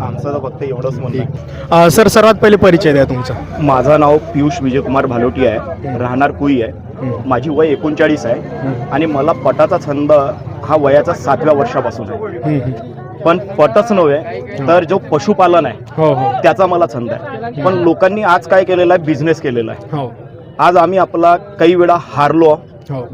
आमचं तर फक्त एवढंच म्हणणं सर सर्वात पहिले परिचय द्या तुमचा. माझं नाव पियुष विजयकुमार भालोटी आहे. राहणार कुई आहे. माझी वय एकोणचाळीस आहे. आणि मला पटाचा छंद हा वयाचा सातव्या वर्षापासून आहे. पण पटच नव्हे तर जो पशुपालन आहे हो हो. त्याचा मला छंद आहे. पण लोकांनी आज काय केलेलं आहे? बिझनेस केलेला आहे. हो. आज आम्ही आपला काही वेळा हारलो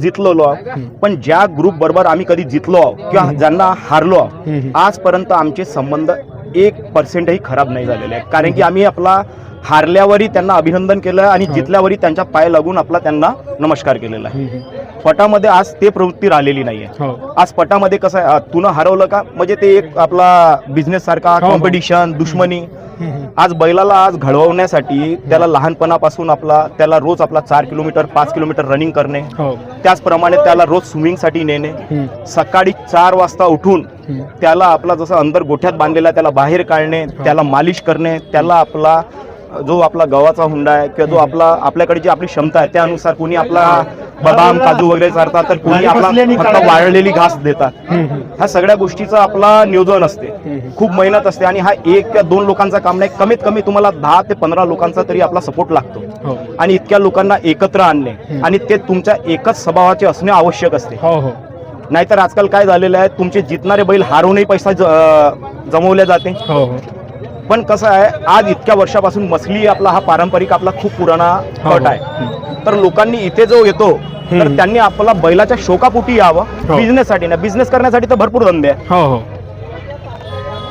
जितलेलो आहोत पण ज्या ग्रुप बरोबर आम्ही कधी जितलो आहोत किंवा ज्यांना हारलो आहोत. आजपर्यंत आमचे संबंध एक पर्सेंटही खराब नाही झालेले आहेत कारण की आम्ही आपला हारल्यावरही त्यांना अभिनंदन केलं आणि जितल्यावरही त्यांच्या पाय लागून आपला त्यांना नमस्कार केलेला आहे. पटामध्ये आज ते प्रवृत्ती राहिलेली नाहीये. हो. आज पटामध्ये कसं आहे तुनं हरवलं का? म्हणजे ते एक आपला बिझनेस सारखा हो, हो. कॉम्पिटिशन दुश्मनी. आज बैलाला आज घडवण्यासाठी त्याला लहानपणापासून आपला त्याला रोज आपला चार किलोमीटर पाच किलोमीटर रनिंग करणे. हो. त्याचप्रमाणे त्याला रोज स्विमिंगसाठी नेणे. सकाळी चार वाजता उठून. त्याला आपला जसं अंदर गोठ्यात बांधलेला आहे, त्याला बाहेर काढणे त्याला मालिश करणे त्याला आपला जो आपला गव्हाचा हुंडा आहे किंवा जो आपला आपल्याकडे जी आपली क्षमता आहे त्यानुसार कोणी आपला बदाम काजू वगैरे चारतात तर कोणी आपला फक्त वाळलेली घास देतात. ह्या सगळ्या गोष्टीचं आपला नियोजन असते. खूप मेहनत असते आणि हा एक किंवा दोन लोकांचा काम नाही कमीत कमी तुम्हाला दहा ते पंधरा लोकांचा तरी आपला सपोर्ट लागतो. हो. आणि इतक्या लोकांना एकत्र आणणे आणि ते तुमच्या एकच स्वभावाचे असणे आवश्यक असते. हो हो. नाहीतर आजकाल काय झालेलं आहे तुमचे जितणारे बैल हारूनही पैसा जमवले जाते. हो हो. पण कसं आहे आज इतक्या वर्षापासून मसली आपला हा पारंपरिक आपला खूप पुराणा हो, गट हो. आहे. तर लोकांनी इथे जो येतो तर. त्यांनी आपला बैलाच्या शोकापोटी यावं हो. बिझनेससाठी ना बिझनेस करण्यासाठी तर भरपूर धंदे आहे हो हो.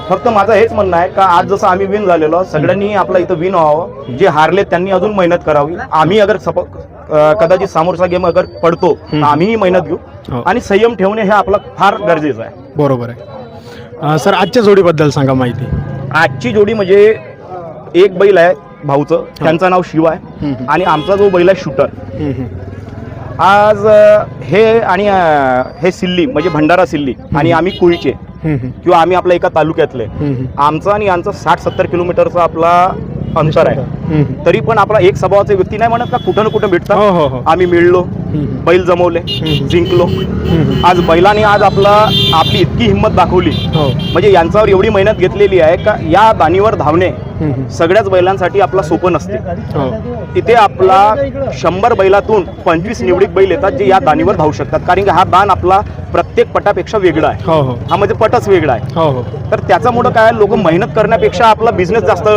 फक्त माझं हेच म्हणणं आहे का आज जसं आम्ही विन झालेलो सगळ्यांनी आपलं इथं विन व्हावं. जे हारले त्यांनी अजून मेहनत करावी. आम्ही अगर सप कदाचित समोरचा गेम अगर पडतो तर. आम्हीही मेहनत घेऊ. हो. आणि संयम ठेवणे हे आपलं फार गरजेचं आहे. बरोबर आहे. सर आजच्या जोडीबद्दल सांगा माहिती. आजची जोडी म्हणजे एक बैल आहे भाऊचं. त्यांचं नाव शिव आहे. आणि आमचा जो बैल आहे शूटर. आज हे आणि हे सिल्ली म्हणजे भंडारा सिल्ली आणि आम्ही कुळचे. किंवा आम्ही आपल्या एका तालुक्यातले. आमचं आणि यांचं साठ सत्तर किलोमीटरचा आपला अंतर आहे. तरी पण आपला एक स्वभावाचे व्यक्ती नाही म्हणत का कुठं ना कुठं हो भेटतात हो हो. आम्ही मिळलो. बैल जमवले. जिंकलो. आज बैलाने आज आपला आपली इतकी हिंमत दाखवली. हो. म्हणजे यांच्यावर एवढी मेहनत घेतलेली आहे का या दानीवर धावणे सगळ्याच बैलांसाठी आपला सोपं नसते. हो. इथे आपला शंभर बैलातून पंचवीस निवडीक बैल येतात जे या दानीवर धावू शकतात. कारण की हा दान आपला प्रत्येक पटापेक्षा वेगळा आहे. हो हो. हा म्हणजे पटच वेगळा आहे. हो हो. तर त्याच्यामुळं काय लोक मेहनत करण्यापेक्षा आपला बिझनेस जास्त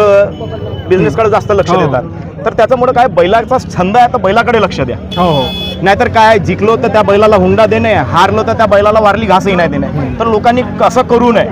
बिझनेसकडे जास्त लक्ष हो. देतात. तर त्याच्यामुळं काय बैलाचा छंद आहे तर बैलाकडे लक्ष द्या. हो हो. नाहीतर काय जिंकलो तर त्या बैलाला हुंडा देणे हारलो तर त्या बैलाला वारली घासही नाही देणे. तर लोकांनी कसं करू नये?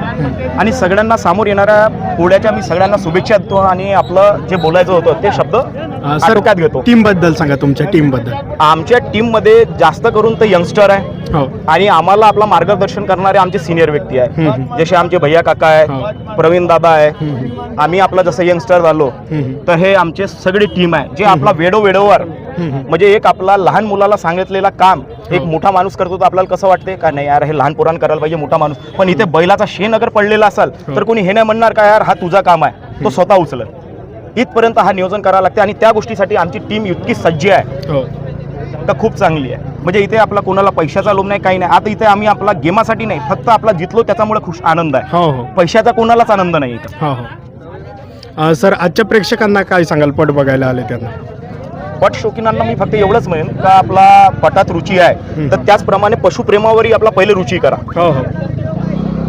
आणि सगळ्यांना सामोर येणाऱ्या पुढ्याच्या मी सगळ्यांना शुभेच्छा देतो आणि आपलं जे बोलायचं होतं ते शब्द आटोक्यात घेतो. टीमबद्दल सांगा तुमच्या टीमबद्दल आमच्या टीममध्ये जास्त करून तर यंगस्टर आहे. हो. आणि आम्हाला आपला मार्गदर्शन करणारे आमचे सिनियर व्यक्ती आहे. हम्म. जसे आमचे भैया काका आहे हो. प्रवीण दादा आहे. हम्म, आम्ही आपला जसं यंगस्टर झालो हम्म, तर हे आमचे सगळी टीम आहे जे आपला वेडो वेडोवर हम्म. म्हणजे एक आपला लहान मुलाला सांगितलेला काम एक मोठा माणूस करतो तर आपल्याला कसं वाटते का नाही यार हे लहान पोरान करायला पाहिजे मोठा माणूस. पण इथे बैलाचा शेण अगर पडलेला असेल तर कोणी हे नाही म्हणणार का यार हा तुझा काम आहे. तो स्वतः उचलत. इथपर्यंत हा नियोजन करावं लागते आणि त्या गोष्टीसाठी आमची टीम इतकी सज्ज आहे. हो. तर खूप चांगली आहे. म्हणजे इथे आपला कोणाला पैशाचा लोभ नाही काही नाही. आता इथे आम्ही आपला गेमासाठी नाही फक्त आपला जितलो त्याच्यामुळे खुश आनंद आहे. हो हो. पैशाचा कोणालाच आनंद नाही इथं. हो हो. सर आजच्या प्रेक्षकांना काय सांगाल? पट बघायला आले त्यांना. पट शौकीनांना मी फक्त एवढंच म्हणेन का आपला पटात रुची आहे. तर त्याचप्रमाणे पशुप्रेमावरही आपला पहिले रुची करा. हो हो.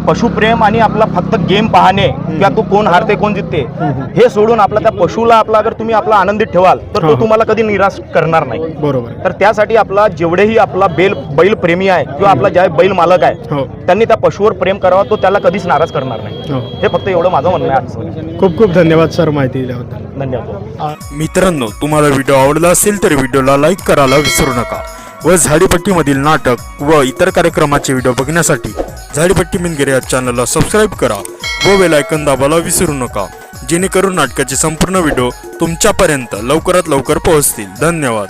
पशुप्रेम आणि आपला फक्त गेम पाहणे किंवा तो कोण हारते कोण हम्म. हे सोडून आपला त्या पशुला आपला अगर तुम्ही आपला आनंदित ठेवाल तर. तो तुम्हाला कधी निराश करणार नाही. बरोबर. तर त्यासाठी आपला जेवढेही आपला बैल बैल प्रेमी आहे किंवा आपला ज्या बैल मालक आहे हो. त्यांनी त्या पशुवर प्रेम करावं तो त्याला कधीच नाराज करणार नाही. हो. हे फक्त एवढं माझं म्हणणं आहे. खूप खूप धन्यवाद सर माहिती दिल्याबद्दल. धन्यवाद. मित्रांनो तुम्हाला व्हिडिओ आवडला असेल तर व्हिडिओला लाईक करायला विसरू नका. व झाडीपट्टीमधील नाटक व इतर कार्यक्रमाचे व्हिडिओ बघण्यासाठी झाडीपट्टी मिनगिरे या चॅनलला सबस्क्राईब करा व वेलायकन आयकन दाबायला विसरू नका. जेणेकरून नाटकाचे संपूर्ण व्हिडिओ तुमच्यापर्यंत लवकरात लवकर पोहोचतील. धन्यवाद.